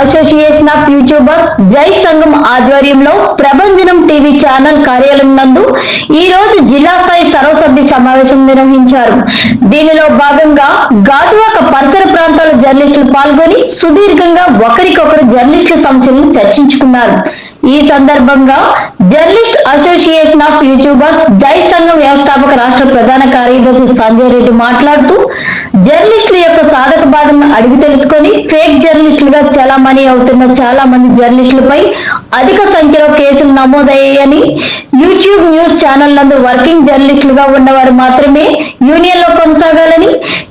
Association of YouTubers జై సంఘం ఆధ్వర్యంలో ప్రభంజనం టీవీ ఛానల్ కార్యాలయం నందు ఈ రోజు జిల్లా స్థాయి సర్వసభ్య సమావేశం నిర్వహించారు. దీనిలో భాగంగా గాజువాక పరిసర ప్రాంతాల జర్నలిస్టులు పాల్గొని సుదీర్ఘంగా ఒకరికొకరు జర్నలిస్టుల సమస్యలను చర్చించుకున్నారు. ఈ సందర్భంగా జర్నలిస్ట్ అసోసియేషన్ ఆఫ్ యూట్యూబర్స్ జై సంఘం వ్యవస్థాపక రాష్ట్ర ప్రధాన కార్యదర్శి సంజయ్ రెడ్డి మాట్లాడుతూ జర్నలిస్టుల యొక్క సాధక అడిగి తెలుసుకొని ఫేక్ జర్నలిస్టులుగా చలామణి అవుతున్న చాలా మంది జర్నలిస్టులపై అధిక సంఖ్యలో కేసులు నమోదయ్యాయని యూట్యూబ్ న్యూస్ ఛానల్ నందు వర్కింగ్ జర్నలిస్టులుగా ఉన్నవారు మాత్రమే యూనియన్లో కొనసాగాలని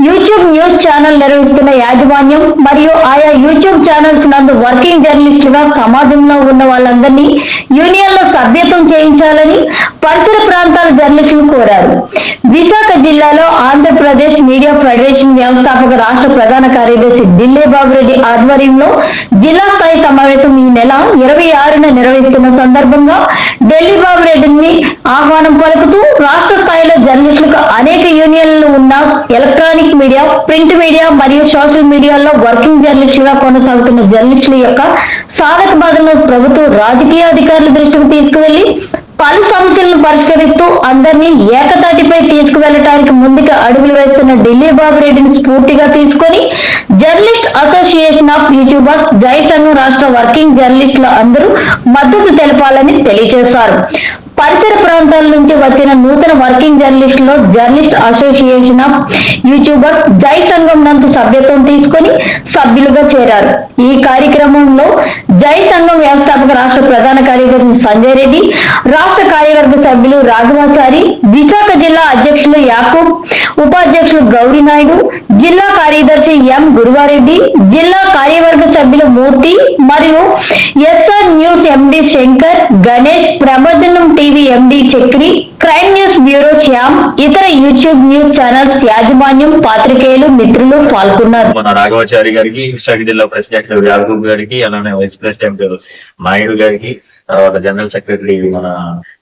యూట్యూబ్ న్యూస్ ఛానల్ నిర్వహిస్తున్న యాజమాన్యం మరియు ఆయా యూట్యూబ్ ఛానల్స్ నందు వర్కింగ్ జర్నలిస్టులుగా సమాజంలో ఉన్న వాళ్ళందరినీ యూనియన్లో సభ్యత్వం చేయించాలని పరిసర ప్రాంతాల జర్నలిస్టులు కోరారు. విశాఖ జిల్లాలో ఆంధ్రప్రదేశ్ మీడియా ఫెడరేషన్ వ్యవస్థాపక రాష్ట్ర ప్రధాన కార్యదర్శి ఢిల్లీ బాబురెడ్డి ఆధ్వర్యంలో జిల్లా స్థాయి సమావేశం ఈ నెల ఇరవై ఆరున నిర్వహిస్తున్న సందర్భంగా ఢిల్లీ బాబురెడ్డిని ఆహ్వానం పలుకుతూ రాష్ట్ర స్థాయిలో జర్నలిస్టులకు అనేక యూనియన్లు ఉన్న ఎలక్ట్రానిక్ మీడియా ప్రింట్ మీడియా మరియు సోషల్ మీడియాలో వర్కింగ్ జర్నలిస్టులుగా కొనసాగుతున్న జర్నలిస్టుల యొక్క సాధక బాధలను ప్రభుత్వం రాజకీయ అధికారుల దృష్టికి తీసుకువెళ్ళి పలు సమస్యలను పరిష్కరిస్తూ అందరినీ ఏకతాటిపై తీసుకువెళ్ళటానికి ముందుకు అడుగులు వేస్తున్న ఢిల్లీ బాబురెడ్డిని స్ఫూర్తిగా తీసుకొని జర్నలిస్ట్ అసోసియేషన్ ఆఫ్ యూట్యూబర్స్ జై సంఘం రాష్ట్ర వర్కింగ్ జర్నలిస్టులు అందరూ మద్దతు తెలపాలని తెలియజేశారు. పరిసర ప్రాంతాల నుంచి వచ్చిన నూతన వర్కింగ్ జర్నలిస్టులో జర్నలిస్ట్ అసోసియేషన్ ఆఫ్ యూట్యూబర్స్ జై సంఘం నందు సభ్యత్వం తీసుకొని సభ్యులుగా చేరారు. ఈ కార్యక్రమంలో జై సంఘం వ్యవస్థాపక రాష్ట్ర ప్రధాన కార్యదర్శి సంజయ్ రెడ్డి రాష్ట్ర కార్యవర్గ సభ్యులు రాఘవాచారి విశాఖ జిల్లా అధ్యక్షులు యాకూబ్ ఉపాధ్యక్షులు గౌరీనాయుడు జిల్లా కార్యదర్శి ఎం గురువారెడ్డి జిల్లా కార్యవర్గ సభ్యులు మూర్తి మరియు SR news MD Shankar Ganesh Prabodhanam TV MD Chakri crime news bureau Shyam ఇతర యూట్యూబ్ న్యూస్ ఛానల్స్ యాజమాన్యం పాత్రికేయులు మిత్రులు పాల్గొన్నారు. మన రాఘవాచారి గారికి విశాఖ జిల్లా ప్రెసిడెంట్ యాదవ్ గారికి అలానే వైస్ ప్రెసిడెంట్ నాయుడు గారికి తర్వాత జనరల్ సెక్రటరీ మన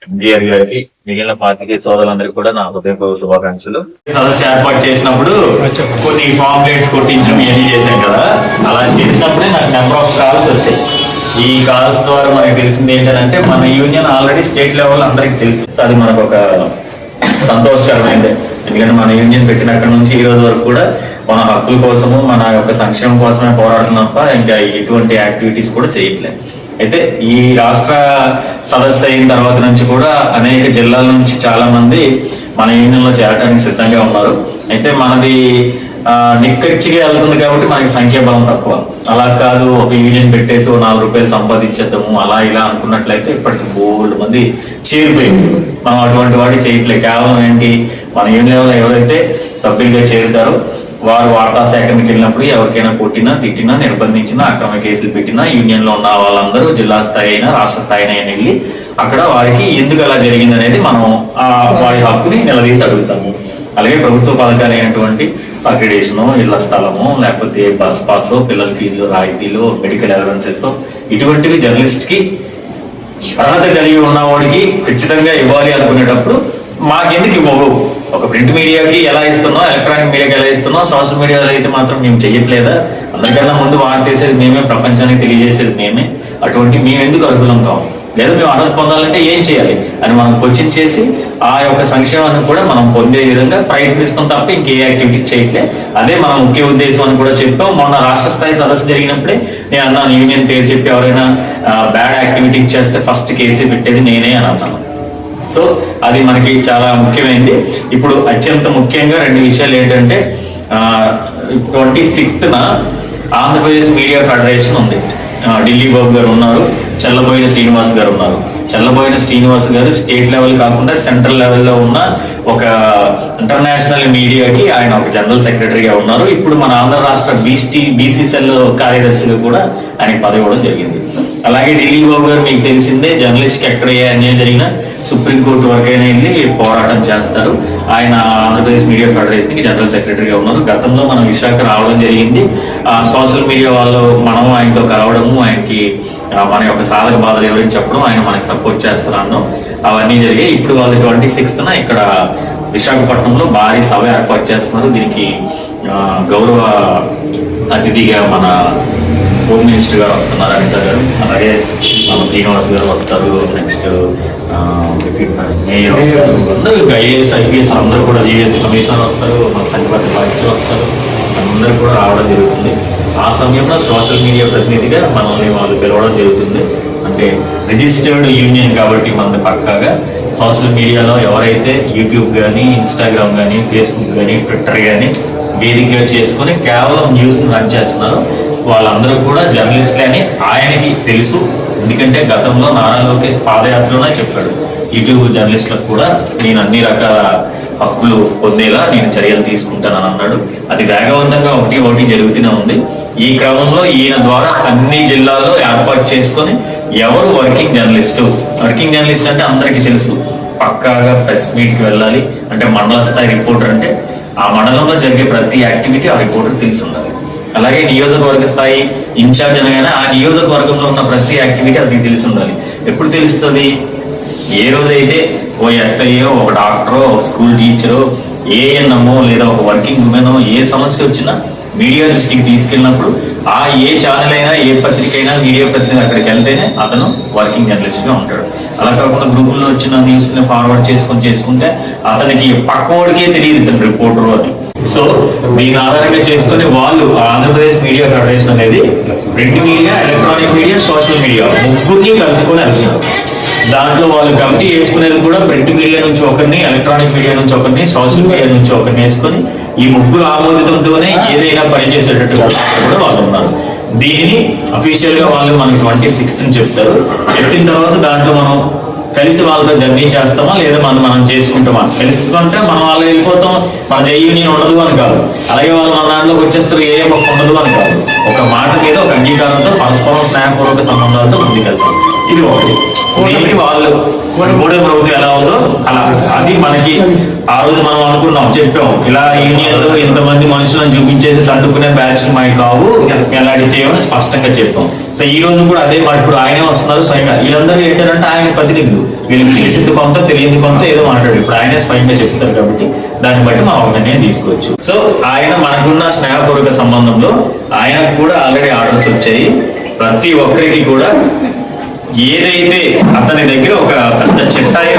ఎంజిఆర్ గారికి మిగిలిన పార్టీ సోదరులందరికీ కూడా నా హృదయపూర్వక శుభాకాంక్షలు. సదస్సు ఏర్పాటు చేసినప్పుడు కొన్ని ఫామ్ లెట్స్ కొట్టించడం ఇవన్నీ చేశాం కదా? అలా చేసినప్పుడే నాకు నెంబర్ ఆఫ్ కాల్స్ వచ్చాయి. ఈ కాల్స్ ద్వారా మనకి తెలిసింది ఏంటంటే మన యూనియన్ ఆల్రెడీ స్టేట్ లెవెల్ అందరికి తెలుసు. అది మనకు ఒక సంతోషకరమైంది. ఎందుకంటే మన యూనియన్ పెట్టిన అక్కడి నుంచి ఈ రోజు వరకు కూడా మన హక్కుల కోసము మన యొక్క సంక్షేమం కోసమే పోరాడుతున్నాం తప్ప ఇంకా ఎటువంటి యాక్టివిటీస్ కూడా చేయట్లేదు. అయితే ఈ రాష్ట్ర సదస్సు అయిన తర్వాత నుంచి కూడా అనేక జిల్లాల నుంచి చాలా మంది మన యూనియన్లో చేరడానికి సిద్ధంగా ఉన్నారు. అయితే మనది నిక్కచ్చిగా వెళ్తుంది కాబట్టి మనకి సంఖ్యాబలం తక్కువ. అలా కాదు ఒక యూనియన్ పెట్టేసి నాలుగు రూపాయలు సంపాదించేద్దాము అలా ఇలా అనుకున్నట్లయితే ఇప్పటికి బోల్డ్ మంది చేరిపోయింది. మనం అటువంటి వాటి చేయట్లేదు. కేవలం ఏంటి? మన యూనియన్లో ఎవరైతే సభ్యులుగా చేరుతారో వారు వార్తా సేకరణకి వెళ్ళినప్పుడు ఎవరికైనా కొట్టినా తిట్టినా నిర్బంధించినా అక్రమ కేసులు పెట్టినా యూనియన్లో ఉన్న వాళ్ళందరూ జిల్లా స్థాయి అయినా రాష్ట్ర స్థాయి అయినా వెళ్ళి అక్కడ వారికి ఎందుకు అలా జరిగింది అనేది మనం ఆ వారి హక్కుని నిలదీసి అడుగుతాము. అలాగే ప్రభుత్వ పథకాలు అయినటువంటి అక్రిడేషను ఇళ్ళ స్థలము లేకపోతే బస్ పాస్ పిల్లల ఫీజులు రాయితీలు మెడికల్ అలవెన్సెస్ ఇటువంటివి జర్నలిస్ట్కి అర్హత కలిగి ఉన్నవాడికి ఖచ్చితంగా ఇవ్వాలి అనుకునేటప్పుడు మాకెందుకు ఇవ్వవు? ఒక ప్రింట్ మీడియాకి ఎలా ఇస్తున్నాం ఎలక్ట్రానిక్ మీడియాకి ఎలా ఇస్తున్నాం సోషల్ మీడియాలో అయితే మాత్రం మేము చెయ్యట్లేదా? అందరికన్నా ముందు వాడేసేది మేమే ప్రపంచానికి తెలియజేసేది మేమే. అటువంటి మేము ఎందుకు అర్హులం కావు? లేదా మేము అర్హత పొందాలంటే ఏం చేయాలి? అని మనం క్వశ్చన్ చేసి ఆ యొక్క సంక్షేమాన్ని కూడా మనం పొందే విధంగా ప్రయత్నిస్తాం తప్ప ఇంకే యాక్టివిటీస్ చేయట్లే. అదే మన ముఖ్య ఉద్దేశం అని కూడా చెప్పాం. మొన్న రాష్ట్ర స్థాయి సదస్సు జరిగినప్పుడే నేను అన్నాను యూనియన్ పేరు చెప్పి ఎవరైనా బ్యాడ్ యాక్టివిటీస్ చేస్తే ఫస్ట్ కేసీ పెట్టేది నేనే అని అన్నాను. సో అది మనకి చాలా ముఖ్యమైనది ఇప్పుడు అత్యంత ముఖ్యంగా రెండు విషయాలు ఏంటంటే ట్వంటీ సిక్స్త్న ఆంధ్రప్రదేశ్ మీడియా ఫెడరేషన్ ఉంది. ఢిల్లీ బాబు గారు ఉన్నారు చల్లబోయిన శ్రీనివాస్ గారు ఉన్నారు. చల్లబోయిన శ్రీనివాస్ గారు స్టేట్ లెవెల్ కాకుండా సెంట్రల్ లెవెల్లో ఉన్న ఒక ఇంటర్నేషనల్ మీడియాకి ఆయన ఒక జనరల్ సెక్రటరీగా ఉన్నారు. ఇప్పుడు మన ఆంధ్ర రాష్ట్ర బీసీ బీసీసీఎల్ కార్యదర్శిగా కూడా ఆయనకి పదవి ఇవ్వడం జరిగింది. అలాగే ఢిల్లీ బాబు గారు మీకు తెలిసిందే జర్నలిస్ట్ ఎక్కడ ఏ అన్యాయం జరిగినా సుప్రీంకోర్టు వరకైనా వెళ్ళి పోరాటం చేస్తారు. ఆయన ఆంధ్రప్రదేశ్ మీడియా ఫెడరేషన్కి జనరల్ సెక్రటరీగా ఉన్నారు. గతంలో మనం విశాఖ రావడం జరిగింది. ఆ సోషల్ మీడియా వాళ్ళు మనం ఆయనతో కలవడము ఆయనకి మన యొక్క సాధక బాధలు ఎవరైనా చెప్పడం ఆయన మనకి సపోర్ట్ చేస్తున్నాను అవన్నీ జరిగాయి. ఇప్పుడు వాళ్ళు ట్వంటీ సిక్స్త్ ఇక్కడ విశాఖపట్నంలో భారీ సభ ఏర్పాటు చేస్తున్నారు. దీనికి గౌరవ అతిథిగా మన హోమ్ మినిస్టర్ గారు వస్తున్నారు. అనిత గారు. అలాగే మన శ్రీనివాస్ గారు వస్తారు. నెక్స్ట్ అందరూ ఇంకా ఐఏఎస్ ఐపీఎస్ అందరూ కూడా జిఎస్ కమిషనర్ వస్తారు మన సంఘపతి బాధ్యత వస్తారు. అందరూ కూడా రావడం జరుగుతుంది. ఆ సమయంలో సోషల్ మీడియా ప్రతినిధిగా మనల్ని వాళ్ళు పిలవడం జరుగుతుంది. అంటే రిజిస్టర్డ్ యూనియన్ కాబట్టి మనది పక్కాగా సోషల్ మీడియాలో ఎవరైతే యూట్యూబ్ కానీ ఇన్స్టాగ్రామ్ కానీ ఫేస్బుక్ కానీ ట్విట్టర్ కానీ వేదికగా చేసుకొని కేవలం న్యూస్ని రన్ చేస్తున్నారు వాళ్ళందరూ కూడా జర్నలిస్ట్లే అని ఆయనకి తెలుసు. ఎందుకంటే గతంలో నారా లోకేష్ పాదయాత్రలోనే చెప్పాడు. యూట్యూబ్ జర్నలిస్టులకు కూడా నేను అన్ని రకాల హక్కులు పొందేలా నేను చర్యలు తీసుకుంటానని అన్నాడు. అది వేగవంతంగా ఒకటి ఒకటి జరుగుతూనే ఉంది. ఈ క్రమంలో ఈయన ద్వారా అన్ని జిల్లాల్లో ఏర్పాటు చేసుకొని ఎవరు వర్కింగ్ జర్నలిస్టు? వర్కింగ్ జర్నలిస్ట్ అంటే అందరికీ తెలుసు. పక్కాగా ప్రెస్ మీట్కి వెళ్ళాలి. అంటే మండల స్థాయి రిపోర్టర్ అంటే ఆ మండలంలో జరిగే ప్రతి యాక్టివిటీ ఆ రిపోర్టర్ తెలిసి ఉండాలి. అలాగే నియోజకవర్గ స్థాయి ఇన్ఛార్జ్ అనగానే ఆ నియోజకవర్గంలో ఉన్న ప్రతి యాక్టివిటీ అతనికి తెలిసి ఉండాలి. ఎప్పుడు తెలుస్తుంది? ఏ రోజైతే ఓ ఎస్ఐఓ ఒక డాక్టరో ఒక స్కూల్ టీచరో ఏఎన్ఎంఓ లేదా ఒక వర్కింగ్ ఉమెనో ఏ సమస్య వచ్చినా మీడియా దృష్టికి తీసుకెళ్ళినప్పుడు ఆ ఏ ఛానల్ అయినా ఏ పత్రిక అయినా మీడియా ప్రతినిధి అక్కడికి వెళ్తేనే అతను వర్కింగ్ జర్నలిస్ట్గా ఉంటాడు. అలా కాకుండా గ్రూపుల్లో వచ్చిన న్యూస్ని ఫార్వర్డ్ చేసుకొని చేసుకుంటే అతనికి పక్కవాడికే తెలియదు ఇతను రిపోర్టర్ అని. సో దీని ఆధారంగా చేసుకుని వాళ్ళు ఆంధ్రప్రదేశ్ మీడియా ఫెడరేషన్ అనేది print media electronic media social media ముగ్గురిని కలుపుకొని వెళ్తున్నారు. దాంట్లో వాళ్ళు కమిటీ వేసుకునేది కూడా ప్రింట్ మీడియా నుంచి ఒకరిని ఎలక్ట్రానిక్ మీడియా నుంచి ఒకరిని సోషల్ మీడియా నుంచి ఒకరిని వేసుకొని ఈ ముగ్గురు ఆమోదితంతోనే ఏదైనా పని చేసేటట్టు కూడా వాళ్ళు ఉన్నారు. దీనిని అఫీషియల్గా వాళ్ళు మనకి ట్వంటీ సిక్స్త్ చెప్తారు. చెప్పిన తర్వాత దాంట్లో మనం కలిసి వాళ్ళతో జర్నీ చేస్తామా లేదా మనం మనం చేసుకుంటామా? తెలుసుకుంటే మనం వాళ్ళు వెళ్ళిపోతాం. మన జై నేను ఉండదు అని కాదు. అలాగే వాళ్ళు మన దాంట్లోకి వచ్చేస్తారు ఏ ఒక్క ఉండదు అని కాదు. ఒక మాట మీద ఒక అంగీకారంతో పరస్పరం స్నేహపూర్వక సంబంధాలతో ముందుకెళ్తాం. ఇది ఒకటి. దీనికి వాళ్ళు మూడో ప్రభుత్వం ఎలా ఉందో అలా. అది మనకి ఆ రోజు మనం అనుకున్నాం చెప్పాం. ఇలా యూనియన్లో ఇంతమంది మనుషులను చూపించేసి తట్టుకునే బ్యాచ్ మావి కావు ఎలాంటి చేయమని స్పష్టంగా చెప్పాం. సో ఈ రోజు కూడా అదే మాట. ఇప్పుడు ఆయనే వస్తున్నారు స్వయంగా. వీళ్ళందరూ ఏంటంటే ఆయన ప్రతినిధులు. వీళ్ళకి తెలిసింది కొంత తెలియదు కొంత ఏదో మాట్లాడు ఇప్పుడు ఆయనే స్వయంగా చెప్తారు కాబట్టి దాన్ని బట్టి మనం ఒక నిర్ణయం తీసుకోవచ్చు. సో ఆయన మనకున్న స్నేహపూర్వక సంబంధంలో ఆయనకు కూడా ఆల్రెడీ ఆర్డర్స్ వచ్చాయి. ప్రతి ఒక్కరికి కూడా ఏదైతే అతని దగ్గర ఒక పెద్ద చిట్టాయి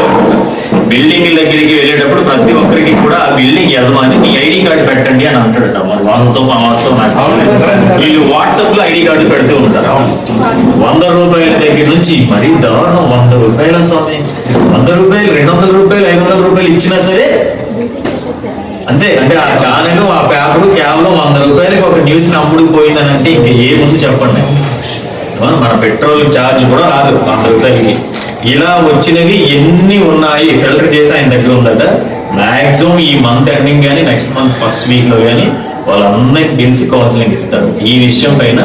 బిల్డింగ్ దగ్గరికి వెళ్ళేటప్పుడు ప్రతి ఒక్కరికి కూడా ఆ బిల్డింగ్ యజమాని మీ ఐడి కార్డు పెట్టండి అని అంటాడు మరి వాస్తవం ఆ వాస్తవం నాకు వీళ్ళు వాట్సాప్లో ఐడి కార్డు పెడుతూ ఉంటారు. వంద రూపాయల దగ్గర నుంచి మరీ దారుణం. వంద రూపాయల స్వామి. వంద రూపాయలు రెండు వందల రూపాయలు ఐదు వందల రూపాయలు ఇచ్చినా సరే అంతే. అంటే ఆ ఛానల్ ఆ పేపర్ కేవలం వంద రూపాయలకి ఒక న్యూస్ అమ్ముడు పోయిందని అంటే ఇంకా ఏముంది చెప్పండి. మన పెట్రోల్ ఛార్జ్ కూడా రాదు వంద రూపాయలకి ఇలా వచ్చినవి ఎన్ని ఉన్నాయి? ఫిల్టర్ చేసి ఆయన దగ్గర ఉందట. మాక్సిమం ఈ మంత్ ఎండింగ్ కానీ నెక్స్ట్ మంత్ ఫస్ట్ వీక్లో కానీ వాళ్ళందరికీ పిలిచి కౌన్సిలింగ్ ఇస్తారు. ఈ విషయం పైన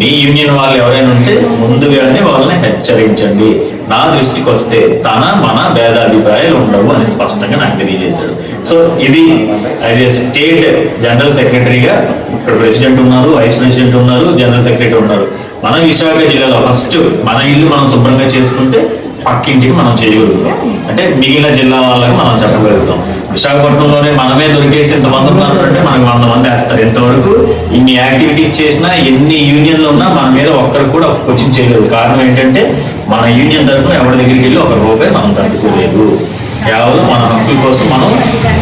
మీ యూనియన్ వాళ్ళు ఎవరైనా ఉంటే ముందుగానే వాళ్ళని హెచ్చరించండి. నా దృష్టికి వస్తే తన మన భేదాభిప్రాయాలు ఉండవు అని స్పష్టంగా నాకు తెలియజేశాడు సో ఇది అది స్టేట్ జనరల్ సెక్రటరీగా ఇక్కడ ప్రెసిడెంట్ ఉన్నారు వైస్ ప్రెసిడెంట్ ఉన్నారు జనరల్ సెక్రటరీ ఉన్నారు. మనం విశాఖ జిల్లాలో ఫస్ట్ మన ఇల్లు మనం శుభ్రంగా చేసుకుంటే పక్కింటికి మనం చేయగలుగుతాం. అంటే మిగిలిన జిల్లా వాళ్ళకి మనం చెప్పగలుగుతాం. విశాఖపట్నంలోనే మనమే దొరికేసి ఎంతమంది ఉన్నారు అంటే మనకి వంద మంది వేస్తారు. ఎంతవరకు ఇన్ని యాక్టివిటీస్ చేసినా ఎన్ని యూనియన్లు ఉన్నా మన మీద ఒక్కరు కూడా క్వశ్చన్ చేయలేదు. కారణం ఏంటంటే మన యూనియన్ తరఫున ఎవరి దగ్గరికి వెళ్ళి ఒక రూపాయి మనం తట్టుకోలేదు కేవలం మన హక్కుల కోసం మనం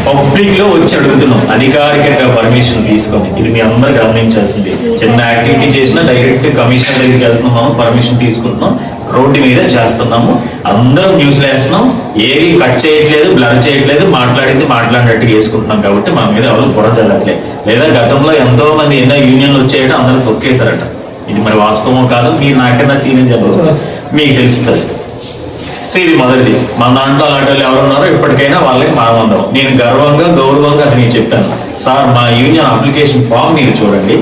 పబ్లిక్లో వచ్చి అడుగుతున్నాం. అధికారికంగా పర్మిషన్ తీసుకొని. ఇది మీ అందరూ గమనించాల్సింది. చిన్న యాక్టివిటీ చేసినా డైరెక్ట్ కమిషన్ దగ్గరికి వెళ్తున్నాం మనం పర్మిషన్ తీసుకుంటున్నాం. రోడ్డు మీద చేస్తున్నాము. అందరం న్యూస్ వేస్తున్నాం. ఏవి కట్ చేయట్లేదు బ్లర్ చేయట్లేదు మాట్లాడింది మాట్లాడినట్టు చేసుకుంటున్నాం కాబట్టి మన మీద ఎవరు పొర జరగట్లేదు లేదా గతంలో ఎంతో మంది ఎన్నో యూనియన్లు వచ్చేయడం అందరూ తొక్కేశారట. ఇది మరి వాస్తవం కాదు మీరు నాకన్నా సీనియర్ జర్నలిస్ట్. మీకు తెలుస్తుంది. సో ఇది మొదటిది మన దాంట్లో అలాంటి వాళ్ళు ఎవరున్నారో ఇప్పటికైనా వాళ్ళకి మనం నేను గర్వంగా గౌరవంగా అతనికి చెప్పాను సార్ మా యూనియన్ అప్లికేషన్ ఫామ్ మీరు చూడండి.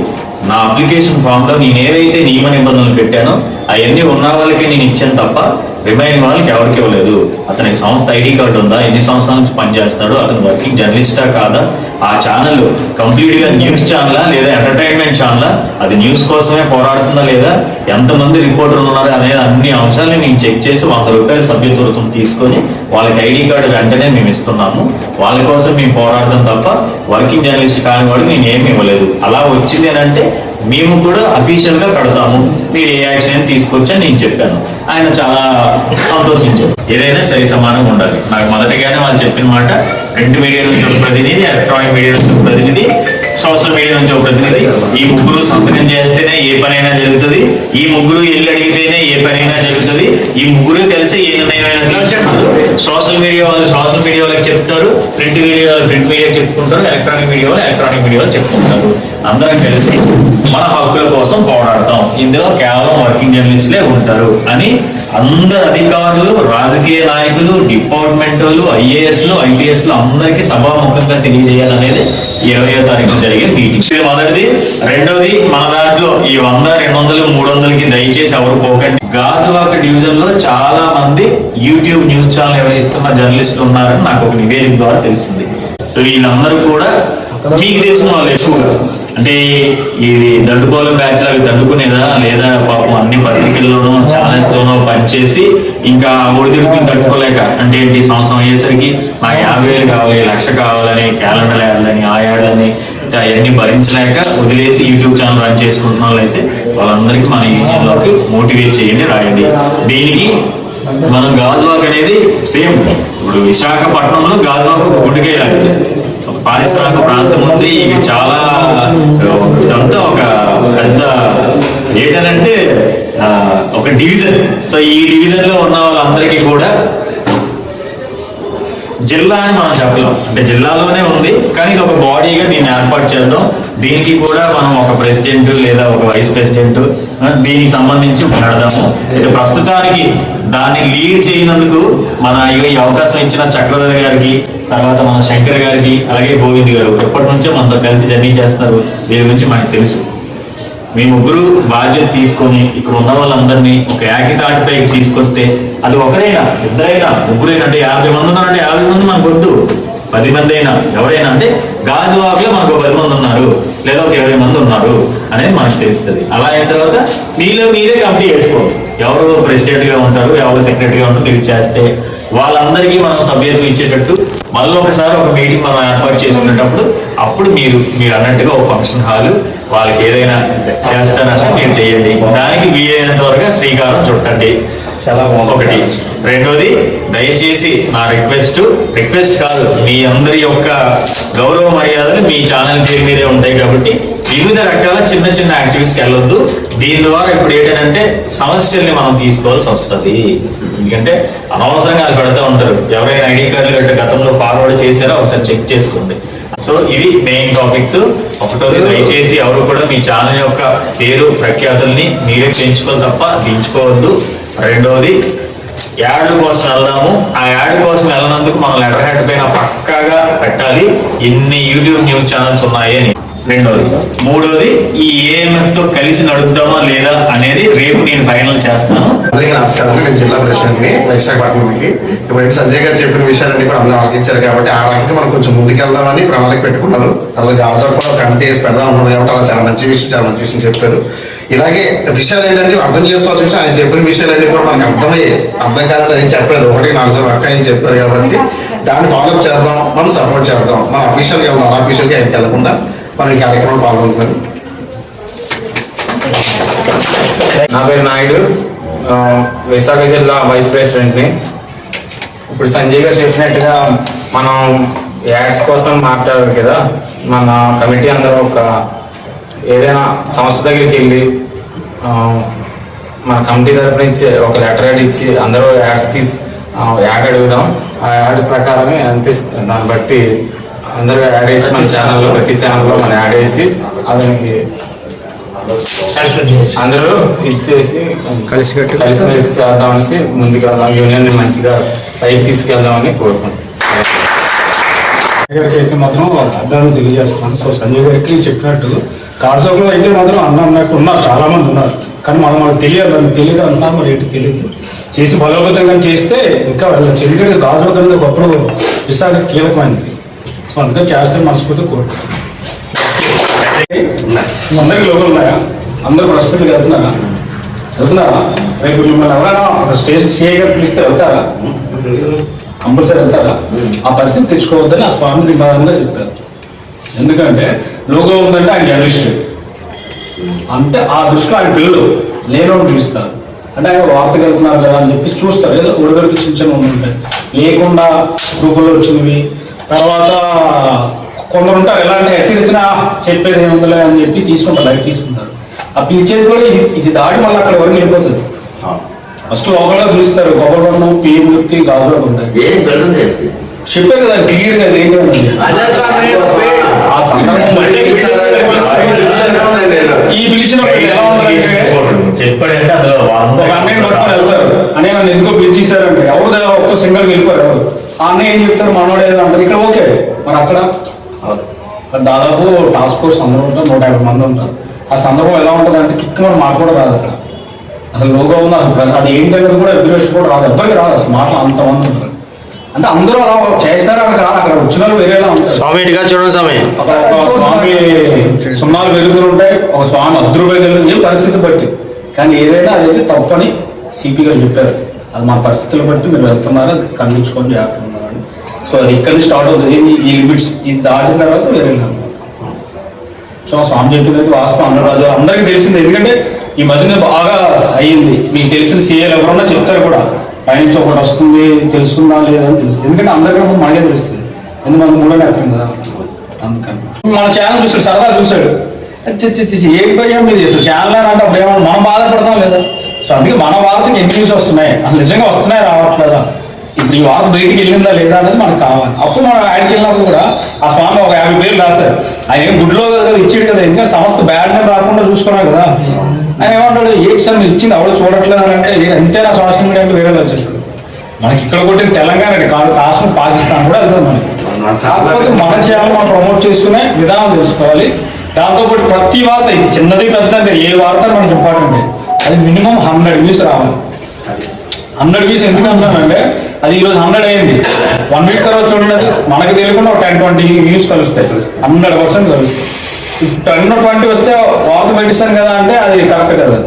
నా అప్లికేషన్ ఫామ్లో నేను ఏదైతే నియమ నిబంధనలు పెట్టానో అవన్నీ ఉన్న వాళ్ళకి నేను ఇచ్చాను తప్ప రిమైనింగ్ వాళ్ళకి ఎవరికి ఇవ్వలేదు. అతనికి సంస్థ ఐడి కార్డు ఉందా? ఎన్ని సంవత్సరాల నుంచి పనిచేస్తున్నాడు? అతను వర్కింగ్ జర్నలిస్టా కాదా? ఆ ఛానల్ కంప్లీట్గా న్యూస్ ఛానలా లేదా ఎంటర్టైన్మెంట్ ఛానలా? అది న్యూస్ కోసమే పోరాడుతుందా లేదా? ఎంతమంది రిపోర్టర్లు ఉన్నారు అనేది అన్ని అంశాలని నేను చెక్ చేసి వంద రూపాయల సభ్యత్వం తీసుకొని వాళ్ళకి ఐడి కార్డు వెంటనే మేము ఇస్తున్నాము. వాళ్ళ కోసం మేము పోరాడతాం తప్ప వర్కింగ్ జర్నలిస్ట్ కాని వాడు నేను ఏమి ఇవ్వలేదు. అలా వచ్చింది అంటే మేము కూడా అఫీషియల్గా కడతాము. మీరు ఏ యాక్షన్ తీసుకొచ్చా నేను చెప్పాను. ఆయన చాలా సంతోషించారు. ఏదైనా సరి సమానంగా ఉండాలి. నాకు మొదటిగానే వాళ్ళు చెప్పిన మాట ప్రింట్ మీడియా నుంచి ప్రతినిధి ఎలక్ట్రానిక్ మీడియా నుంచి ప్రతినిధి సోషల్ మీడియా నుంచి ఒక ప్రతినిధి ఈ ముగ్గురు సంతకం చేస్తేనే ఏ పనైనా జరుగుతుంది. ఈ ముగ్గురు ఎల్లు అడిగితేనే ఏ పనైనా జరుగుతుంది. ఈ ముగ్గురు కలిసి ఏ నిర్ణయమైనా తీసుకుంటారు. సోషల్ మీడియా వాళ్ళు సోషల్ మీడియా వాళ్ళకి చెప్తారు. ప్రింట్ మీడియా వాళ్ళు ప్రింట్ మీడియా చెప్పుకుంటారు. ఎలక్ట్రానిక్ మీడియా వాళ్ళు ఎలక్ట్రానిక్ మీడియా వాళ్ళు చెప్పుకుంటారు. అందరం కలిసి మన హక్కుల కోసం పోరాడతాం. ఇందులో కేవలం వర్కింగ్ జర్నలిస్టులే ఉంటారు అని అందరు అధికారులు రాజకీయ నాయకులు డిపార్ట్మెంట్ వాళ్ళు ఐఏఎస్లు ఐపీఎస్లు అందరికీ సభాముఖంగా తెలియజేయాలనేది ఇరవయో తారీఖు జరిగే మీటింగ్. ఇది మొదటిది. రెండోది మన దాంట్లో ఈ వంద రెండు వందలు మూడు వందలకి దయచేసి ఎవరు పోకండి. గాజువాక డివిజన్లో చాలా మంది యూట్యూబ్ న్యూస్ ఛానల్ నిర్వహిస్తున్న జర్నలిస్టులు ఉన్నారని నాకు ఒక నివేదిక ద్వారా తెలిసింది. సో వీళ్ళందరూ కూడా మీకు తెలిసిన వాళ్ళు ఎక్కువగా. అంటే ఇది దండుకోలు బ్యాచ్ అవి దండుకునేదా? లేదా పాపం అన్ని పత్రికల్లోనూ ఛానల్స్ లోనూ పనిచేసి ఇంకా ఒడిదుడుకుని తట్టుకోలేక అంటే ఏంటి సంవత్సరం అయ్యేసరికి నాకు యాభై వేలు కావాలి లక్ష కావాలని క్యాలెండర్ యాడ్లని ఆ యాడ్లని అవన్నీ భరించలేక వదిలేసి యూట్యూబ్ ఛానల్ రన్ చేసుకుంటున్న వాళ్ళైతే వాళ్ళందరికీ మన యూనియన్ మోటివేట్ చేయండి రాయండి. దీనికి మనం గాజువాక్ అనేది సేమ్. ఇప్పుడు విశాఖపట్నంలో గాజువాక్ గుడ్డుకేయాలి పారిశ్రామిక ప్రాంతం ఉంది. ఇది చాలా ఇదంతా ఒక పెద్ద ఏంటంటే ఒక డివిజన్. సో ఈ డివిజన్లో ఉన్న వాళ్ళందరికీ కూడా జిల్లా అని మనం చెప్పలేం. అంటే జిల్లాలోనే ఉంది కానీ ఇది ఒక బాడీగా దీన్ని ఏర్పాటు చేద్దాం. దీనికి కూడా మనం ఒక ప్రెసిడెంట్ లేదా ఒక వైస్ ప్రెసిడెంట్ దీనికి సంబంధించి నడదాము అయితే ప్రస్తుతానికి దాన్ని లీడ్ చేయనందుకు మన ఈ అవకాశం ఇచ్చిన చక్రధర్ గారికి తర్వాత మన శంకర్ గారికి అలాగే గోవింద్ గారు ఎప్పటి నుంచో మనతో కలిసి జర్నీ చేస్తున్నారు. దీని గురించి మనకు తెలుసు. మీ ముగ్గురు బాధ్యత తీసుకొని ఇక్కడ ఉన్న వాళ్ళందరినీ ఒక ఏకతాటిపైకి తీసుకొస్తే అది ఒకరైనా ఇద్దరైనా ముగ్గురైనా అంటే యాభై మంది ఉన్నారంటే యాభై మంది మనకు వద్దు. పది మంది అయినా ఎవరైనా అంటే గాజువాకులో మనకు ఒక పది మంది ఉన్నారు. లేదా ఒక ఇరవై మంది ఉన్నారు అనేది మనకు తెలుస్తుంది. అలా అయిన తర్వాత మీలో మీరే కమిటీ చేసుకోండి ఎవరు ప్రెసిడెంట్గా ఉంటారు ఎవరు సెక్రటరీగా ఉంటారు మీరు చేస్తే వాళ్ళందరికీ మనం సభ్యత్వం ఇచ్చేటట్టు మళ్ళీ ఒకసారి ఒక మీటింగ్ మనం ఏర్పాటు చేసుకునేటప్పుడు అప్పుడు మీరు మీరు అన్నట్టుగా ఒక ఫంక్షన్ హాల్ వాళ్ళకి ఏదైనా చేస్తానంటే మీరు చేయండి. దానికి వీలైనంత వరకు శ్రీకారం చుట్టండి. చాలా. ఒకటి. రెండోది దయచేసి నా రిక్వెస్ట్ రిక్వెస్ట్ కాదు మీ అందరి యొక్క గౌరవ మర్యాదలు మీ ఛానల్ పేరు మీదే ఉంటాయి కాబట్టి వివిధ రకాల చిన్న చిన్న యాక్టివిటీస్కి వెళ్ళొద్దు. దీని ద్వారా ఇప్పుడు ఏంటంటే సమస్యల్ని మనం తీసుకోవాల్సి వస్తుంది. ఎందుకంటే అనవసరంగా అది పెడతా ఉంటారు. ఎవరైనా ఐడి కార్డులు గతంలో ఫార్వర్డ్ చేశారో ఒకసారి చెక్ చేసుకోండి. సో ఇవి మెయిన్ టాపిక్స్ ఒకటోది దయచేసి ఎవరు కూడా మీ ఛానల్ యొక్క పేరు ప్రఖ్యాతుల్ని మీరే పెంచుకోవాలి తప్ప దించుకోవద్దు. రెండోది యాడ్ కోసం వెళ్దాము. ఆ యాడ్ కోసం వెళ్ళినందుకు మనం లెటర్ హెడ్ పైన పక్కాగా పెట్టాలి. ఎన్ని యూట్యూబ్ న్యూస్ ఛానల్స్ ఉన్నాయి అని. రెండోది. మూడోది ఈ ఏఎంఎఫ్తో కలిసి నడుద్దామా లేదా అనేది రేపు నేను ఫైనల్ చేస్తాను. అందరికీ నమస్కారం నేను జిల్లా ప్రెసిడెంట్ని విశాఖపట్నంకి. ఇప్పుడు సంజయ్ గారు చెప్పిన విషయాలన్నీ కూడా అందరూ ఆలోచించారు కాబట్టి ఆ రకంగా మనం కొంచెం ముందుకెళ్దామని ప్రణాళిక పెట్టుకున్నారు. తర్వాత గాజా కూడా ఒక వేసి పెడదాం అనుకున్నారు కాబట్టి అలా చాలా మంచి విషయం చాలా మంచి విషయం చెప్పారు. ఇలాగే విషయాలు ఏంటంటే అర్థం చేసుకోవాల్సిన విషయం ఆయన చెప్పిన విషయాలన్నీ కూడా మనకు అర్థమయ్యాయి అర్థం కాదని నేను చెప్పలేదు. ఒకటి నాలుగు సార్లు అక్క ఆయన చెప్పారు కాబట్టి దాన్ని ఫాలోఅప్ చేద్దాం మనం సపోర్ట్ చేద్దాం. మన అఫీషియల్కి వెళ్దాం అఫీషియల్గా ఆయనకి వెళ్ళకుండా. మనం ఈ కార్యక్రమం నా పేరు నాయుడు. విశాఖ జిల్లా వైస్ ప్రెసిడెంట్ని ఇప్పుడు సంజయ్ గారు చెప్పినట్టుగా మనం యాడ్స్ కోసం మాట్లాడారు కదా మన కమిటీ అందరూ ఒక ఏదైనా సంస్థ దగ్గరికి వెళ్ళి మన కమిటీ తరపు నుంచి ఒక లెటర్ యాడ్ ఇచ్చి అందరూ యాడ్స్ తీసి యాడ్ అడుగుదాం. ఆ యాడ్ ప్రకారమే అనిపిస్తుంది దాన్ని బట్టి అందరూ యాడ్ వేసి మన ఛానల్లో ప్రతి ఛానల్లో మనం యాడ్ వేసి అతనికి అందరూ ఇచ్చేసి కలిసికట్టు కలిసిమెలిసి చేద్దామనేసి ముందుకు వెళ్దాం యూనియన్ మంచిగా పైకి తీసుకెళ్దామని కోరుకుంటున్నాం. గారికి అయితే మాత్రం అర్థాలు తెలియజేస్తున్నాను. సో సంజయ్ గారికి చెప్పినట్టు కార్సోక్లో అయితే మాత్రం అన్న అన్నట్టు ఉన్నారు చాలా మంది ఉన్నారు. కానీ మనం మనకు తెలియదు మనకు తెలియదు అంటున్నారు మరి ఏంటి తెలియదు. చేసి బలోపేతంగా చేస్తే ఇంకా వెళ్ళచ్చు ఎందుకంటే గాజువాక అనేది ఒకప్పుడు విశాఖ కీలకమైనది సో అందుకని చేస్తే మనస్ఫూర్తి కోరుకుంటున్నాను. అందరికి లోపల ఉన్నాయా అందరూ ప్రస్తుతం వెళ్తున్నారా? వెళ్తున్నారా? రేపు మిమ్మల్ని ఎవరైనా ఒక స్టేషన్ సిఐ గారు పిలిస్తే వెళ్తారా? కంపల్సరీ వెళ్తారా? ఆ పరిస్థితి తెచ్చుకోవద్దని ఆ స్వామి నిబంధనగా చెప్పారు. ఎందుకంటే లోగో ఉందంటే ఆయన జర్నలిస్ట్. అంటే ఆ దృష్టిలో ఆయన పిల్లలు. లేనోడు పిలుస్తారు అంటే ఆయన వార్తకు వెళ్తున్నారు కదా అని చెప్పి చూస్తారు. ఏదో ఉడగడికి చిన్న చిన్న ఉంటాయి లేకుండా రూపంలో వచ్చినవి. తర్వాత కొందరు ఉంటారు ఎలాంటి హెచ్చరించినా చెప్పేది ఏముందలే అని చెప్పి తీసుకుంటారు లైట్ తీసుకుంటారు. ఆ పిలిచేది కూడా ఇది ఇది దాటి మళ్ళీ అక్కడ వరకు వెళ్ళిపోతుంది. ఫస్ట్ లోపల పిలుస్తారు గొప్పపట్నం పిఎం గుర్తి గాజులో ఉంటాయి. చెప్పి చెప్పారు కదా క్లియర్గా ఏంటి ఆ సందర్భం మళ్ళీ ఈ పిలిచినప్పుడు ఎలా చెప్పాడంటే అందులో ఒక అన్నయ్య పట్టుకొని వెళ్తారు. అన్నయ్య నన్ను ఎందుకో పిలిచేశారంటే ఎవరు ఒక్క సింగల్ వెళ్ళిపోయారు ఎవరు. అన్నయ్య ఏం చెప్తారు మనోడే అంటారు ఇక్కడ ఓకే. మరి అక్కడ? దాదాపు టాస్క్ ఫోర్స్ అందరూ ఉంటారు నూట యాభై మంది ఉంటారు. ఆ సందర్భం ఎలా ఉంటుంది అంటే కిక్ మనం మాట కూడా రాదు అక్కడ. అసలు లోగో ఉంది? అసలు అది ఏంటనేది కూడా ఎగ్జిబిషన్ కూడా రాదు. ఎవరికి రాదు అసలు మాటలు అంతమంది ఉంటారు. అంటే అందరూ అలా చేస్తారని కాదు. అక్కడ వచ్చిన వేరేలా ఉంటారు. స్వామి చూడండి స్వామి. ఒక స్వామి సున్నాలు వెలుగుతూ ఉంటాయి. ఒక స్వామి వెలుగుతుంది ఏ పరిస్థితి బట్టి. కానీ ఏదైనా అదైతే తప్పని సిపి గారు చెప్పారు. అది మా పరిస్థితులు బట్టి మీరు వెళ్తున్నారు అది ఖండించుకొని జాగ్రత్తగా ఉన్నారని సో అది ఇక్కడ స్టార్ట్ అవుతుంది. ఈ- లిమిట్స్ ఇది దాటిన తర్వాత వేరే సో స్వామి చెప్పింది అయితే వాస్తవం అన్నరాజు అందరికీ తెలిసింది. ఎందుకంటే ఈ మధ్యన బాగా అయ్యింది. మీకు తెలిసిన సీఏలు ఎవరన్నా చెప్తారు కూడా పైనుంచి ఒకటి వస్తుంది తెలుసుకుందా లేదా అని తెలుస్తుంది. ఎందుకంటే అందరికీ మనకే తెలుస్తుంది. ఎందుకంటే మూడో అర్థం కదా? అందుకని. మన ఛానల్ చూసాడు సరదా చూసాడు చి, చి, ఏం భయం మీద చేస్తాడు ఛానల్ అంటే అప్పుడు ఏమన్నా మనం బాధపడతాం లేదా? సో అందుకే మన వార్తకి ఎన్ని న్యూస్ వస్తున్నాయి? అసలు నిజంగా వస్తున్నాయి రావట్లేదా? ఇప్పుడు ఈ వార్త బయటికి వెళ్ళిందా లేదా అనేది మనకు కావాలి. అప్పుడు మనం ఆయనకి వెళ్ళినప్పుడు కూడా ఆ స్వామి ఒక యాభై పేర్లు రాశారు. ఆయన ఏం గుడ్లో కదా ఇచ్చాడు కదా ఎందుకంటే సంస్థ బ్యాడ్ నేమ్ రాకుండా చూసుకున్నాడు కదా. ఆయన ఏమంటాడు ఏ సార్ మీరు ఇచ్చింది ఎవరు చూడట్లేదు అని అంటే "ఏ, అంతేనా సోషల్ మీడియా అంటే వేరే వచ్చేస్తుంది మనకి ఇక్కడ కొట్టిన తెలంగాణ కాదు కాశ్మీర్ పాకిస్తాన్ కూడా వెళ్తుంది మనకి. కాకపోతే మన ఛానల్ మనం ప్రమోట్ చేసుకునే విధానం తెలుసుకోవాలి. దాంతోపాటు ప్రతి వార్త ఇది చిన్నది పెద్ద ఏ వార్త మనకి ఇంపార్టెంట్ అది మినిమం హండ్రెడ్ వ్యూస్ రావాలి. హండ్రెడ్ వ్యూస్ ఎందుకు అంటున్నానంటే అది ఈరోజు హండ్రెడ్ అయింది. వన్ వీక్ తర్వాత చూడండి అది. మనకి తెలియకుండా ఒక టెన్ ట్వంటీ వ్యూస్ కలుస్తాయి. హండ్రెడ్ పర్సెంట్ కలుస్తాయి. టెన్ ట్వంటీ వస్తే వార్త పెట్టిస్తాను కదా అంటే అది కరెక్ట్ కదా.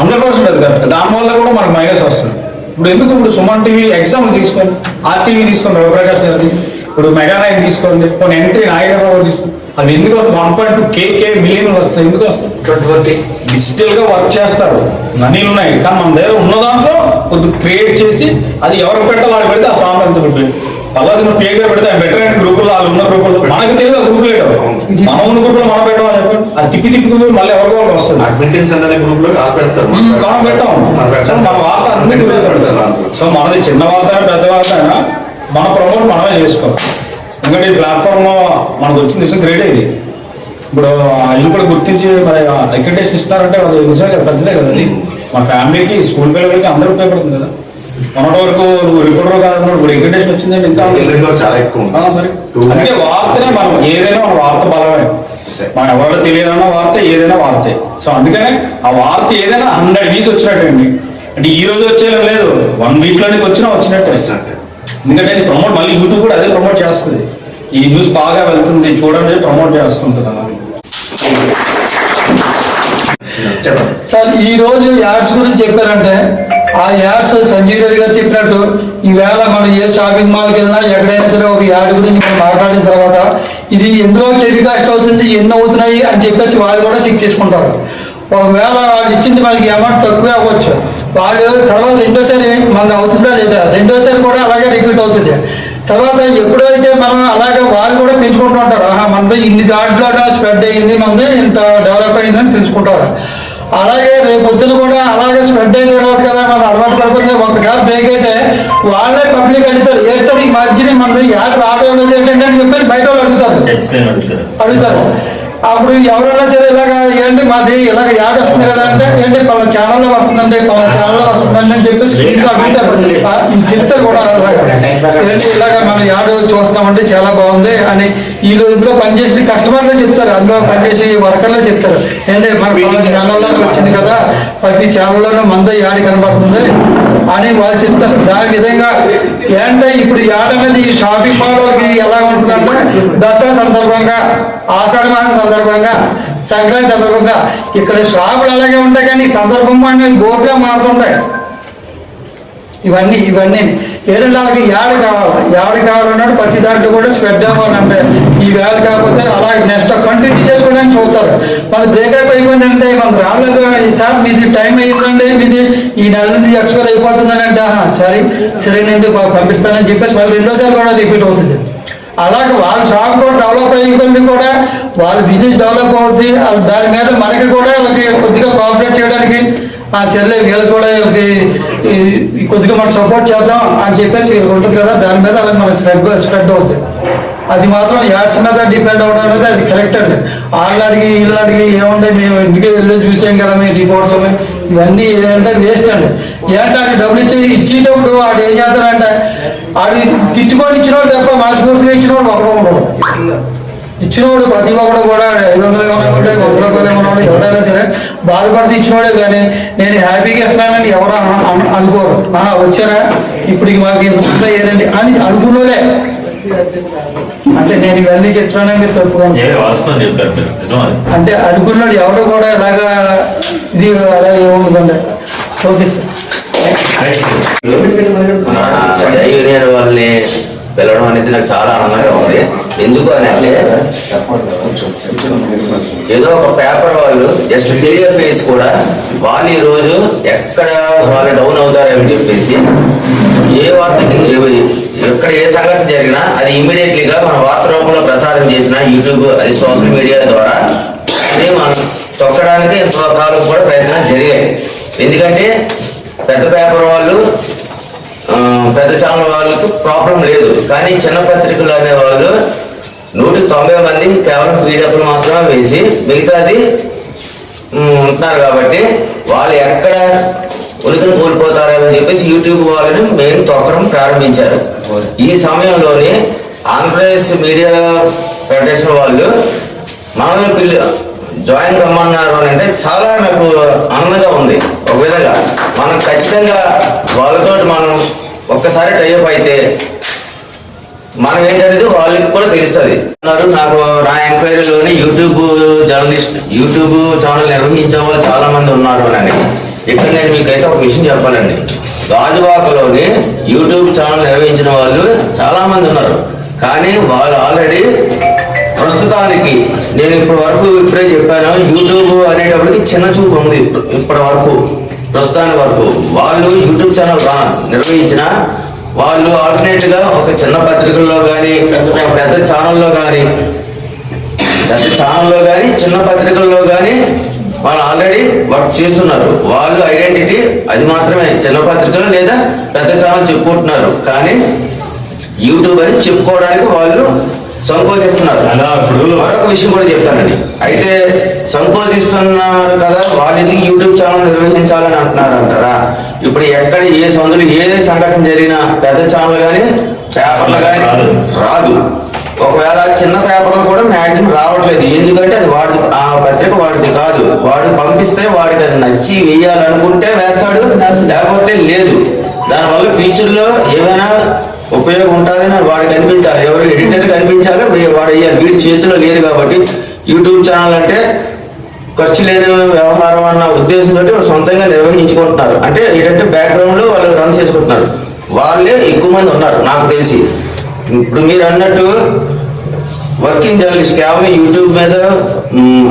హండ్రెడ్ పర్సెంట్ అది కరెక్ట్ దానివల్ల కూడా మనకు మైనస్ వస్తుంది. ఇప్పుడు ఎందుకు ఇప్పుడు సుమన్ టీవీ ఎగ్జామ్ తీసుకోండి. ఆర్టీవీ తీసుకోండి. రవిప్రకాష్ గారిది. ఇప్పుడు మెగా నైన్ తీసుకోండి. కొన్ని ఎంట్రీ నాయకుడు తీసుకోండి అవి ఎందుకు వస్తాయి? వన్ పాయింట్ టూ కేకే మిలియన్ వస్తాయి. ఎందుకు వస్తాయి? డిజిటల్గా వర్క్ చేస్తారు. మనీలు ఉన్నాయి. కానీ మన దగ్గర ఉన్న దాంట్లో కొద్దిగా క్రియేట్ చేసి అది ఎవరికి పెట్టాలో వాడు పెడితే ఆ సాంగ్ అంత పెట్టి పల్లాసిన పేగా పెడితే బెటర్ అయిన గ్రూపుల్లో వాళ్ళు ఉన్న గ్రూపుల్లో మనకు తెలియదు గ్రూప్ లేడు మన ఉన్న గ్రూపులో మనం పెట్టామని చెప్పండి అది తిప్పి తిప్పి మళ్ళీ ఎవరికో వాళ్ళకి వస్తుంది? అడ్మిటెన్స్ అనే గ్రూప్లో పెడతారు. మనం పెట్టాం. మన వార్త అన్ని తిరుగుతాడు సో మనది చిన్న వార్త పెద్ద వార్త అయినా మన ప్రమోట్ మనమే చేసుకోవాలి. ఎందుకంటే ఈ ప్లాట్ఫామ్ మనకు వచ్చిన నిజం గ్రేట్ ఇది. ఇప్పుడు ఆయన కూడా గుర్తించి మరి అక్రిడేషన్ ఇస్తున్నారంటే అది నిజమే కదా పెద్దదే కదా అది. మన ఫ్యామిలీకి స్కూల్ పిల్లలకి అందరూ ఉపయోగపడుతుంది కదా. మొన్నటి వరకు నువ్వు రిపోర్టర్ కాదు ఇప్పుడు అక్రిడేషన్ వచ్చిందంటే ఇంకా చాలా ఎక్కువ మరి. అంటే. వార్తనే మనం ఏదైనా మన వార్త బలమే. మన ఎవరో తెలియదన్న వార్త ఏదైనా వార్తే. సో అందుకనే ఆ వార్త ఏదైనా హండ్రెడ్ వీస్ వచ్చినట్టండి. అంటే ఈ రోజు వచ్చేయడం లేదు వన్ వీక్లోనే వచ్చినా వచ్చినట్టు. ఎందుకంటే అది ప్రమోట్ మళ్ళీ యూట్యూబ్ కూడా అదే ప్రమోట్ చేస్తుంది. ఈ న్యూస్ బాగా వెళ్తుంది చూడండి ప్రమోట్ చేస్తుంటుంది అలా సార్ ఈ రోజు యాడ్స్ గురించి చెప్పారంటే ఆ యాడ్స్ సంజీవ్ రెడ్డి గారు చెప్పినట్టు ఈవేళ మనం ఏ షాపింగ్ మాల్కి వెళ్ళినా ఎక్కడైనా సరే ఒక యాడ్ గురించి మనం మాట్లాడిన తర్వాత ఇది ఎందులో టెలికాస్ట్ అవుతుంది ఎన్ని అవుతున్నాయి అని చెప్పేసి వాళ్ళు కూడా చెక్ చేసుకుంటారు. ఒకవేళ వాళ్ళు ఇచ్చింది మనకి అమౌంట్ తక్కువే అవ్వచ్చు. వాళ్ళు తర్వాత రెండోసారి మనది అవుతుందా లేదా? రెండోసారి కూడా అలాగే రిపీట్ అవుతుంది. తర్వాత ఎప్పుడైతే మనం అలాగే వాళ్ళు కూడా పెంచుకుంటూ ఉంటారు ఆహా మనది ఇన్ని దాంట్లో స్ప్రెడ్ అయ్యింది మనది ఇంత డెవలప్ అయిందని తెలుసుకుంటారు. అలాగే రేపు పొద్దున కూడా అలాగే స్ప్రెడ్ అయిన తర్వాత కదా మనం అలవాటు పడిపోతే ఒకసారి బ్రేక్ అయితే వాళ్ళే పబ్లిక్ అడుగుతారు. ఏస్తాడు ఈ మధ్యన మనది యాడ్ రావడం లేదు ఏంటంటే అని చెప్పేసి బయట వాళ్ళు అడుగుతారు. అడుగుతారు. అప్పుడు ఎవరైనా సరే ఇలాగ ఏంటి మాది ఇలాగ యాడ్ వస్తుంది కదా అంటే ఏంటి పలానా ఛానల్లో వస్తుందండి పలానా ఛానల్లో వస్తుందండి అని చెప్పి ఇంట్లో అడుగుతారు. చెప్తారు కూడా ఏంటి ఇలాగ మనం యాడ్ చూస్తున్నామంటే చాలా బాగుంది అని ఈ రోజుల్లో పనిచేసిన కస్టమర్లే చెప్తారు. అందులో పనిచేసి వర్కర్లే చెప్తారు. ఏంటి మన పలానా ఛానల్లో వచ్చింది కదా ప్రతి ఛానల్లోనూ మంద యాడ్ కనబడుతుంది అని వాళ్ళు చెప్తారు. దాని విధంగా ఏంటంటే ఇప్పుడు యాడ్ ఈ షాపింగ్ మాల్ వాళ్ళకి ఎలా ఉంటుందంటే దసరా సందర్భంగా ఆషాఢ మాసం సందర్భంగా సంక్రాంతి సందర్భంగా ఇక్కడ షాపులు అలాగే ఉంటాయి కానీ ఈ సందర్భం అనేది బోర్డుగా మారుతుంటాయి ఇవన్నీ ఇవన్నీ ఏంటంటే వాళ్ళకి యాడ్ కావాలి. యాడ్ కావాలన్నాడు ప్రతి దాంట్లో కూడా స్ప్రెడ్ అవ్వాలంటే ఈ వేళ కాకపోతే అలా నెక్స్ట్ కంటిన్యూ చేసుకోవడానికి చూస్తారు. మన బ్రేకప్ అయిపోయిందంటే మనకు రాలేదు సార్ మీది టైం అయ్యిందండి మీది ఈ నెల నుంచి ఎక్స్పైర్ అయిపోతుందని అంటే సరే నేను పంపిస్తానని చెప్పేసి మళ్ళీ రెండోసారి కూడా రిపీట్ అవుతుంది. అలాగే వాళ్ళ షాప్ కూడా డెవలప్ అయ్యింది కూడా వాళ్ళ బిజినెస్ డెవలప్ అవుతుంది దాని మీద మనకి కూడా వాళ్ళకి కొద్దిగా కోఆపరేట్ చేయడానికి ఆ చెల్లె వీళ్ళకి కూడా వీళ్ళకి కొద్దిగా మనం సపోర్ట్ చేద్దాం అని చెప్పేసి వీళ్ళకి ఉంటుంది కదా దాని మీద అలా మనకి స్ప్రెడ్ స్ప్రెడ్ అవుతుంది. అది మాత్రం యాడ్స్ మీద డిపెండ్ అవడం అనేది అది కరెక్ట్ అండి. వాళ్ళు అడిగి వీళ్ళు అడిగి ఏముంది మేము ఇంటికి వెళ్ళి చూసాం కదా మీ రిపోర్ట్లు ఇవన్నీ ఏంటంటే వేస్ట్ అండి. ఏంటంటే డబ్బులు ఇచ్చి ఇచ్చేటప్పుడు వాడు ఏం చేస్తాడంటే ఆడి తిట్టుకొని ఇచ్చినోడు తప్ప మనస్ఫూర్తిగా ఇచ్చినోడు ఒకడు ఉండడు. ఇచ్చినోడు ప్రతి ఒక్కడు కూడా ఐదు వందలు కొనకుండా వంద రూపాయలు కొనవాడు ఎవరైనా సరే బాధపడితే ఇచ్చినోడే కానీ నేను హ్యాపీగా ఇస్తానని ఎవరు అన- అన- అనుకోరు వచ్చారా ఇప్పుడు ఇక మాకు ఇంత ముందు ఏంటండి అని అనుకున్నోలే అంటే నేను ఇవన్నీ చెప్తున్నానే మీరు అది. అంటే అనుకున్నాడు ఎవడు కూడా ఇలాగా ఇది అలా ఏముందండి ఓకే సార్ యూనియన్ వాళ్ళని పిలవడం అనేది నాకు చాలా ఆనందంగా ఉంది. ఎందుకు అని అంటే ఏదో ఒక పేపర్ వాళ్ళు జస్ట్ పీడిఎఫ్ వేసి కూడా వాళ్ళు ఈరోజు ఎక్కడ వాళ్ళు డౌన్ అవుతారని చెప్పేసి ఏ వార్తకి ఎక్కడ ఏ సంఘటన జరిగినా అది ఇమీడియట్లీగా మన వార్త రూపంలో ప్రసారం చేసిన యూట్యూబ్ అది సోషల్ మీడియా ద్వారా అది మనం తొక్కడానికి ఎంతకాలం కూడా ప్రయత్నాలు జరిగాయి. ఎందుకంటే పెద్ద పేపర్ వాళ్ళు పెద్ద ఛానల్ వాళ్ళకు ప్రాబ్లం లేదు. కానీ చిన్న పత్రికలు అనే వాళ్ళు నూటికి తొంభై మంది కేవలం పీడిఎఫ్లు మాత్రమే వేసి మిగతాది ఉంటున్నారు కాబట్టి వాళ్ళు ఎక్కడ ఉనికిని కోల్పోతారని చెప్పేసి యూట్యూబ్ వాళ్ళని మెయిన్ తొక్కడం ప్రారంభించారు. ఈ సమయంలోనే ఆంధ్రప్రదేశ్ మీడియా ఫెడరేషన్ వాళ్ళు మనల్ని పిల్లి జాయిన్ కమ్మన్నారు అని అంటే చాలా నాకు ఆనందంగా ఉంది. విధంగా మనం ఖచ్చితంగా వాళ్ళతో మనం ఒక్కసారి టైప్ అయితే మనం ఏంటనేది వాళ్ళకి కూడా తెలుస్తుంది. అన్నారు నాకు నా ఎంక్వైరీలోని యూట్యూబ్ జర్నలిస్ట్ యూట్యూబ్ ఛానల్ నిర్వహించే వాళ్ళు చాలా మంది ఉన్నారు అని ఇక్కడ నేను మీకైతే ఒక విషయం చెప్పాలండి. గాజువాకలోని యూట్యూబ్ ఛానల్ నిర్వహించిన వాళ్ళు చాలా మంది ఉన్నారు. కానీ వాళ్ళు ఆల్రెడీ ప్రస్తుతానికి నేను ఇప్పటి వరకు ఇప్పుడే చెప్పాను యూట్యూబ్ అనేటప్పటికి చిన్న చూపు ఉంది ఇప్పటి వరకు. ప్రస్తుతానికి వరకు వాళ్ళు యూట్యూబ్ ఛానల్ నిర్వహించిన వాళ్ళు ఆల్టర్నేట్గా ఒక చిన్న పత్రికల్లో కానీ పెద్ద ఛానల్లో కానీ పెద్ద ఛానల్లో కానీ చిన్న పత్రికల్లో కానీ వాళ్ళు ఆల్రెడీ వర్క్ చేస్తున్నారు. వాళ్ళు ఐడెంటిటీ అది మాత్రమే. చిన్న పత్రికలు లేదా పెద్ద ఛానల్ చెప్పుకుంటున్నారు. కానీ యూట్యూబ్ అని చెప్పుకోవడానికి వాళ్ళు సంకోచిస్తున్నారు. అలా ఇప్పుడు మరొక విషయం కూడా చెప్తానండి. అయితే సంకోచిస్తున్నారు కదా వాళ్ళు ఎందుకు యూట్యూబ్ ఛానల్ నిర్వహించాలని అంటున్నారు అంటారా ఇప్పుడు ఎక్కడ ఏ సందులు ఏ సంఘటన జరిగినా పెద్ద ఛానల్ కానీ పేపర్లు కానీ రాదు. ఒకవేళ చిన్న పేపర్లు కూడా మ్యాక్సిమం రావట్లేదు. ఎందుకంటే అది వాడు ఆ పత్రిక వాడిది కాదు. వాడు పంపిస్తే వాడికి అది నచ్చి వేయాలనుకుంటే వేస్తాడు లేకపోతే లేదు. దానివల్ల ఫ్యూచర్లో ఏమైనా ఉపయోగం ఉంటుందని వాడికి కనిపించాలి ఎవరు ఎడిటర్ కనిపించాలి వాడు వేయాలి వీడి చేతిలో లేదు కాబట్టి యూట్యూబ్ ఛానల్ అంటే ఖర్చు లేని వ్యవహారం అన్న ఉద్దేశంతో వాళ్ళు సొంతంగా నిర్వహించుకుంటున్నారు. అంటే ఏంటంటే బ్యాక్గ్రౌండ్ వాళ్ళు రన్ చేసుకుంటున్నారు. వాళ్ళే ఎక్కువ మంది ఉన్నారు నాకు తెలిసి. ఇప్పుడు మీరు అన్నట్టు వర్కింగ్ జర్నలిస్ట్ కేవలం యూట్యూబ్ మీద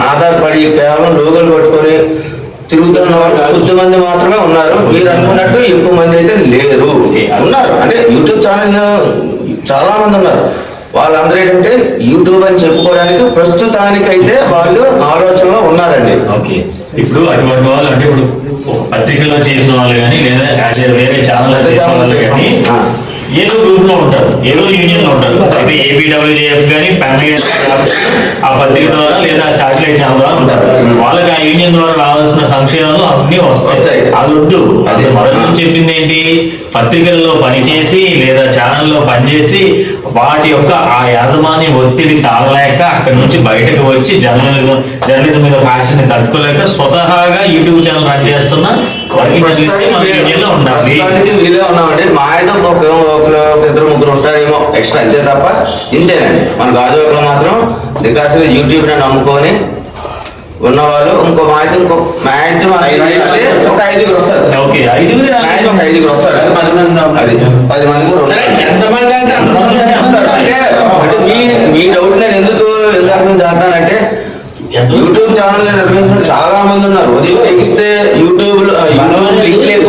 ఆధారపడి కేవలం లోగోలు పట్టుకొని తిరుగుతున్న వాళ్ళు కొద్ది మంది మాత్రమే ఉన్నారు. మీరు అనుకున్నట్టు ఎక్కువ మంది అయితే లేరు ఉన్నారు అంటే యూట్యూబ్ ఛానల్ చాలా మంది ఉన్నారు. వాళ్ళందరూ ఏంటంటే యూట్యూబ్ అని చెప్పుకోవడానికి ప్రస్తుతానికైతే వాళ్ళు ఆలోచనలో ఉన్నారండి. ఓకే. ఇప్పుడు అటువంటి వాళ్ళు అంటే ఇప్పుడు ఒక పత్రికలో చేసిన వాళ్ళు కానీ లేదా వేరే ఛానల్ కానీ. ఏదో గ్రూప్లో ఉంటారు. ఏదో యూనియన్లో ఉంటారు అయితే ఏబిడబ్ల్యూజేఎఫ్ కానీ పెన్ ఆ పత్రిక ద్వారా లేదా సాటిలైట్ ఛానల్ ద్వారా ఉంటారు. వాళ్ళకి ఆ యూనియన్ ద్వారా రావాల్సిన సంక్షేమాలు అన్ని వస్తాయి. వాళ్ళు వద్దు. అదే. అది మొదటి నుంచి చెప్పింది ఏంటి పత్రికల్లో పనిచేసి లేదా ఛానల్లో పనిచేసి వాటి యొక్క ఆ యాజమాన్య ఒత్తిడి తాగలేక అక్కడి నుంచి బయటకు వచ్చి జర్నలిజం జర్నలిజం మీద ఫ్యాషన్ని తట్టుకోలేక స్వతహాగా యూట్యూబ్ ఛానల్ రన్ చేస్తున్న వీలే ఉన్నామండి మా అయితే ఒక ఇద్దరు ముగ్గురు ఉంటారేమో ఎక్స్ట్రా అంతే తప్ప ఇంతేనండి. మన గాజువాకలో మాత్రం నికాసుగా యూట్యూబ్ నమ్ముకొని ఉన్న వాళ్ళు ఇంకో మాది ఇంకో మ్యాక్సిమం ఒక ఐదుగురు వస్తారు. ఓకే ఐదుగురు మ్యాక్సిమం ఒక ఐదుగురు వస్తారు. పది మంది అది పది మంది కూడా. ఎంతమంది వస్తారు. అంటే మీ మీ డౌట్ నేను ఎందుకు ఎందుకు చేస్తానంటే యూట్యూబ్ ఛానల్ నిర్వహించిన చాలా మంది ఉన్నారు. ఉదయం లెగిస్తే యూట్యూబ్లో యూట్యూబ్